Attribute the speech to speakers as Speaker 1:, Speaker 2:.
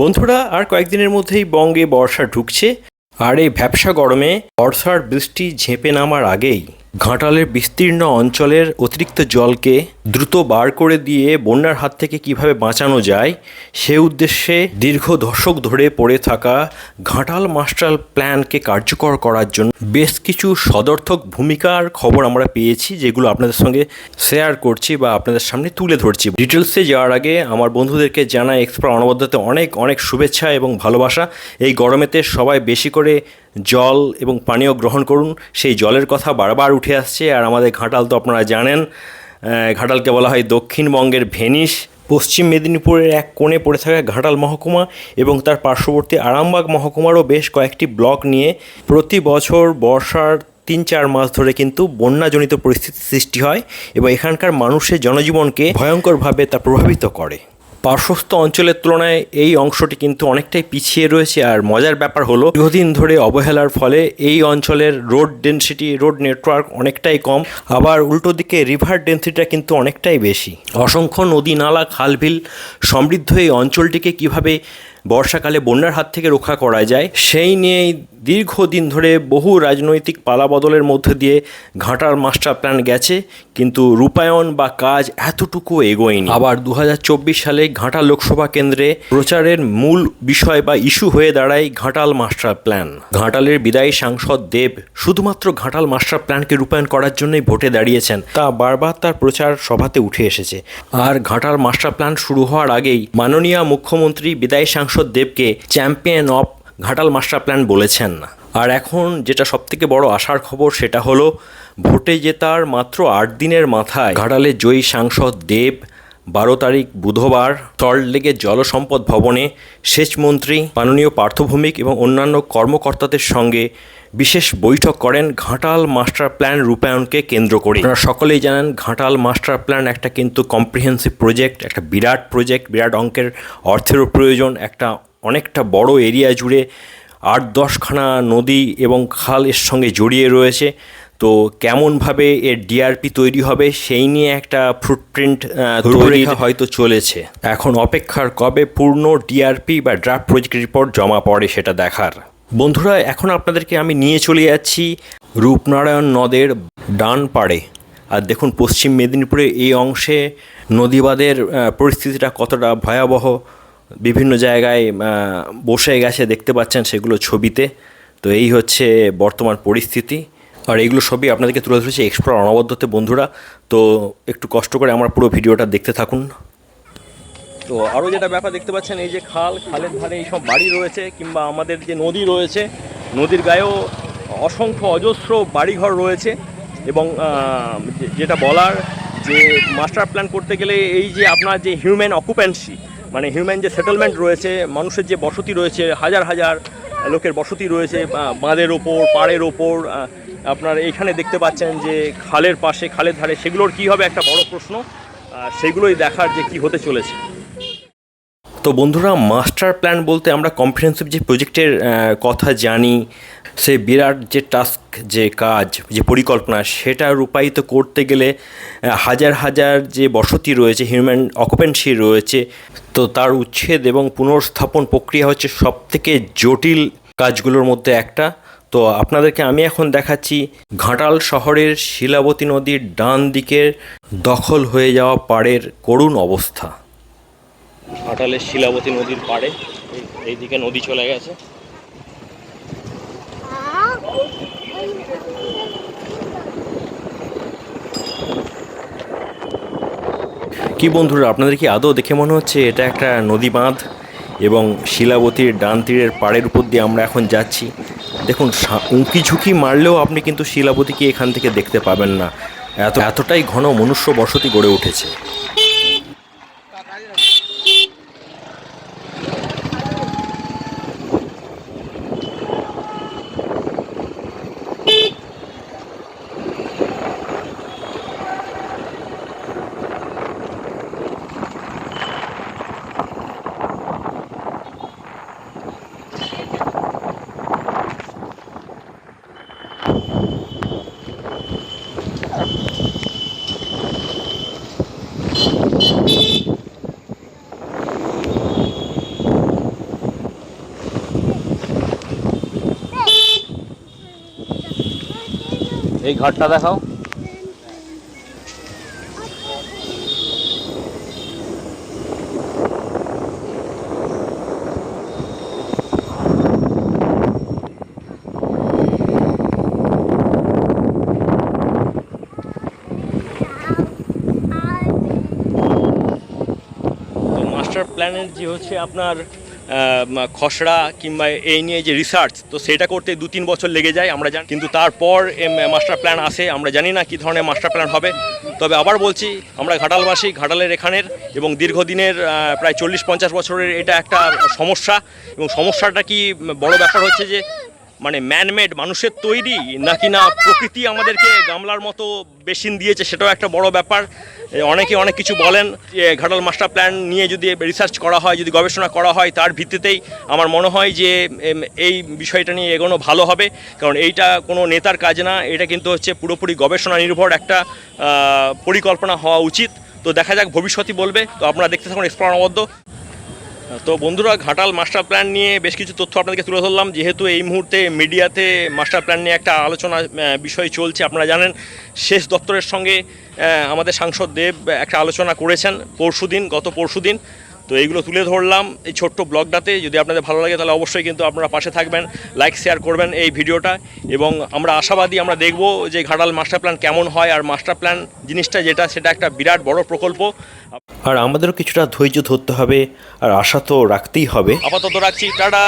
Speaker 1: বন্ধুরা, আর কয়েকদিনের মধ্যেই বঙ্গে বর্ষা ঢুকছে, আর এই ভ্যাবসা গরমে বর্ষার বৃষ্টি ঝেঁপে নামার আগেই। ঘাটালের বিস্তীর্ণ অঞ্চলের অতিরিক্ত জলকে দ্রুত বার করে দিয়ে বন্যার হাত থেকে কীভাবে বাঁচানো যায়, সে উদ্দেশ্যে দীর্ঘ দশক ধরে পড়ে থাকা ঘাটাল মাস্টার প্ল্যানকে কার্যকর করার জন্য বেশ কিছু সদর্থক ভূমিকার খবর আমরা পেয়েছি, যেগুলো আপনাদের সঙ্গে শেয়ার করছি বা আপনাদের সামনে তুলে ধরছি। ডিটেলসে যাওয়ার আগে আমার বন্ধুদেরকে জানাই এক্সপ্রা অনবদ্যতে অনেক অনেক শুভেচ্ছা এবং ভালোবাসা। এই গরমেতে সবাই বেশি করে জল এবং পানীয় গ্রহণ করুন। সেই জলের কথা বারবার উঠে আসছে আর আমাদের ঘাটাল তো আপনারা জানেন ঘাটালকে বলা হয় দক্ষিণবঙ্গের ভেনিস। পশ্চিম মেদিনীপুরের এক কোণে পড়ে থাকা ঘাটাল মহকুমা এবং তার পার্শ্ববর্তী আরামবাগ মহকুমারও বেশ কয়েকটি ব্লক নিয়ে প্রতি বছর বর্ষার তিন চার মাস ধরে কিন্তু বন্যাজনিত পরিস্থিতি সৃষ্টি হয় এবং এখানকার মানুষের জনজীবনকে ভয়ঙ্করভাবে তা প্রভাবিত করে। পার্শ্বস্থ অঞ্চলের তুলনায় এই অংশটি কিন্তু অনেকটাই পিছিয়ে রয়েছে। আর মজার ব্যাপার হলো, দীর্ঘদিন ধরে অবহেলার ফলে এই অঞ্চলের রোড ডেন্সিটি রোড নেটওয়ার্ক অনেকটাই কম। আবার উল্টো দিকে রিভার ডেন্সিটিটা কিন্তু অনেকটাই বেশি। অসংখ্য নদী, নালা, খালবিল সমৃদ্ধ এই অঞ্চলটিকে কীভাবে বর্ষাকালে বন্যার হাত থেকে রক্ষা করা যায়, সেই নিয়েই দীর্ঘদিন ধরে বহু রাজনৈতিক পালাবদলের মধ্যে দিয়ে ঘাটার মাস্টার প্ল্যান গেছে, কিন্তু রূপায়ণ বা কাজ এতটুকু এগোয়নি। আবার দু হাজার চব্বিশ সালে ঘাটাল লোকসভা কেন্দ্রে প্রচারের মূল বিষয় বা ইস্যু হয়ে দাঁড়ায় ঘাটাল মাস্টার প্ল্যান ঘাটালের বিদায়ী সাংসদ দেব শুধুমাত্র ঘাটাল মাস্টার প্ল্যানকে রূপায়ণ করার জন্যই ভোটে দাঁড়িয়েছেন, তা বারবার তার প্রচার সভাতে উঠে এসেছে। আর ঘাটাল মাস্টার প্ল্যান শুরু হওয়ার আগেই মাননীয় মুখ্যমন্ত্রী, বিদায়ী সাংসদ দেবকে champion of Ghatal master plan বলেছেন না। আর এখন যেটা সবথেকে বড় আশার খবর সেটা হলো, ভোটে জেতার মাত্র আট দিনের মাথায় ঘাটালের জয়ী সাংসদ দেব, বারো তারিখ বুধবার সল্টলেকের জলসম্পদ ভবনে সেচমন্ত্রী মাননীয় পার্থভূমিক এবং অন্যান্য কর্মকর্তাদের সঙ্গে বিশেষ বৈঠক করেন ঘাটাল মাস্টার প্ল্যান রূপায়ণকে কেন্দ্র করে। আপনারা সকলেই জানেন ঘাটাল মাস্টার প্ল্যান একটা কিন্তু কম্প্রিহেন্সিভ প্রজেক্ট একটা বিরাট প্রজেক্ট বিরাট অঙ্কের অর্থেরও প্রয়োজন, একটা অনেকটা বড় এরিয়া জুড়ে আট দশখানা নদী এবং খাল এর সঙ্গে জড়িয়ে রয়েছে। তো কেমনভাবে এর ডিআরপি তৈরি হবে সেই নিয়ে একটা ফুটপ্রিন্ট হয়তো চলেছে। এখন অপেক্ষার কবে পূর্ণ ডিআরপি বা ড্রাফট প্রজেক্ট রিপোর্ট জমা পড়ে সেটা দেখার। বন্ধুরা এখন আপনাদেরকে আমি নিয়ে চলে যাচ্ছি রূপনারায়ণ নদের ডান পাড়ে। আর দেখুন পশ্চিম মেদিনীপুরের এই অংশে নদীবাদের পরিস্থিতিটা কতটা ভয়াবহ। বিভিন্ন জায়গায় বসে গেছে, দেখতে পাচ্ছেন সেগুলো ছবিতে। তো এই হচ্ছে বর্তমান পরিস্থিতি। আর এইগুলো সবই আপনাদেরকে তুলে ধরেছি এক্সপ্লোর অনবদ্যতে, বন্ধুরা। তো একটু কষ্ট করে আমার পুরো ভিডিওটা দেখতে থাকুন। তো আরও যেটা ব্যাপার দেখতে পাচ্ছেন, এই যে খাল, খালের ধারে এই সব বাড়ি রয়েছে, কিংবা আমাদের যে নদী রয়েছে, নদীর গায়েও অসংখ্য অজস্র বাড়িঘর রয়েছে। এবং যেটা বলার যে, মাস্টার প্ল্যান করতে গেলে এই যে আপনার যে হিউম্যান অকুপেন্সি মানে হিউম্যান যে সেটেলমেন্ট রয়েছে, মানুষের যে বসতি রয়েছে, হাজার হাজার লোকের বসতি রয়েছে বাঁধের ওপর, পাড়ের ওপর আপনার এইখানে দেখতে পাচ্ছেন যে খালের পাশে, খালের ধারে, সেগুলোর কী হবে একটা বড় প্রশ্ন সেগুলোই দেখার যে কি হতে চলেছে। তো বন্ধুরা মাস্টার প্ল্যান বলতে আমরা কম্প্রিহেন্সিভ যে প্রজেক্টের কথা জানি সে বিরাট যে টাস্ক, যে কাজ, যে পরিকল্পনা, সেটা রূপায়িত করতে গেলে হাজার হাজার যে বসতি রয়েছে হিউম্যান অকুপেন্সি রয়েছে, তো তার উচ্ছেদ এবং পুনর্স্থাপন প্রক্রিয়া হচ্ছে সবথেকে জটিল কাজগুলোর মধ্যে একটা। তো আপনাদেরকে আমি এখন দেখাচ্ছি ঘাটাল শহরের শিলাবতী নদীর ডান দিকের দখল হয়ে যাওয়া পাড়ের করুণ অবস্থা। ঘাটালের শিলাবতী নদীর পাড়ে এইদিকে নদী চলে গেছে। কি বন্ধুরা, আপনাদের কি আদৌ দেখে মনে হচ্ছে এটা একটা নদী বাঁধ এবং শিলাবতীর ডান তীরের পাড়ের উপর দিয়ে আমরা এখন যাচ্ছি? দেখুন উঁকি ঝুঁকি মারলেও আপনি কিন্তু শিলাবতীকে এখান থেকে দেখতে পাবেন না। এত, এতটাই ঘন মনুষ্য বসতি গড়ে উঠেছে।
Speaker 2: ঘাটটা দেখাও। মাস্টার প্ল্যানের যে হচ্ছে আপনার খসড়া কিংবা এই নিয়ে যে রিসার্চ তো সেটা করতে দু তিন বছর লেগে যায়, আমরা জানি। কিন্তু তারপর মাস্টার প্ল্যান আসে, আমরা জানি না কী ধরনের মাস্টার প্ল্যান হবে। তবে আবার বলছি, আমরা ঘাটালবাসী, ঘাটালের এখানের এবং দীর্ঘদিনের প্রায় চল্লিশ পঞ্চাশ বছরের এটা একটা সমস্যা। এবং সমস্যাটা কি বড় ব্যাপার হচ্ছে যে মানে ম্যানমেড মানুষের তৈরি, নাকি না প্রকৃতি আমাদেরকে গামলার মতো বেসিন দিয়েছে, সেটাও একটা বড় ব্যাপার। অনেকে অনেক কিছু বলেন যে, ঘাটাল মাস্টার প্ল্যান নিয়ে যদি রিসার্চ করা হয়, যদি গবেষণা করা হয়, তার ভিত্তিতেই আমার মনে হয় যে এই বিষয়টা নিয়ে এগোনো ভালো হবে। কারণ এইটা কোনো নেতার কাজ না, এটা কিন্তু হচ্ছে পুরোপুরি গবেষণা নির্ভর একটা পরিকল্পনা হওয়া উচিত। তো দেখা যাক ভবিষ্যতই বলবে। তো আপনারা দেখতে থাকুন এক্সপ্লোর অবদ্ধ তো বন্ধুরা, ঘাটাল মাস্টার প্ল্যান নিয়ে বেশ কিছু তথ্য আপনাদেরকে তুলে ধরলাম। যেহেতু এই মুহূর্তে মিডিয়াতে মাস্টার প্ল্যান নিয়ে একটা আলোচনা বিষয় চলছে, আপনারা জানেন, শেষ দপ্তরের সঙ্গে আমাদের সাংসদ দেব একটা আলোচনা করেছেন, পরশুদিন, গত পরশুদিন। তো এইগুলো তুলে ধরলাম এই ছোট্ট ব্লগটাতে। যদি আপনাদের ভালো লাগে তাহলে অবশ্যই কিন্তু আপনারা পাশে থাকবেন লাইক শেয়ার করবেন এই ভিডিওটা। এবং আমরা আশাবাদী আমরা দেখব যে ঘাটাল মাস্টার প্ল্যান কেমন হয় আর মাস্টার প্ল্যান জিনিসটা যেটা সেটা একটা বিরাট বড় প্রকল্প।
Speaker 1: আর আমাদেরও কিছুটা ধৈর্য ধরতে হবে আর আশা তো রাখতেই হবে।
Speaker 2: আপাতত রাখছি টাটা।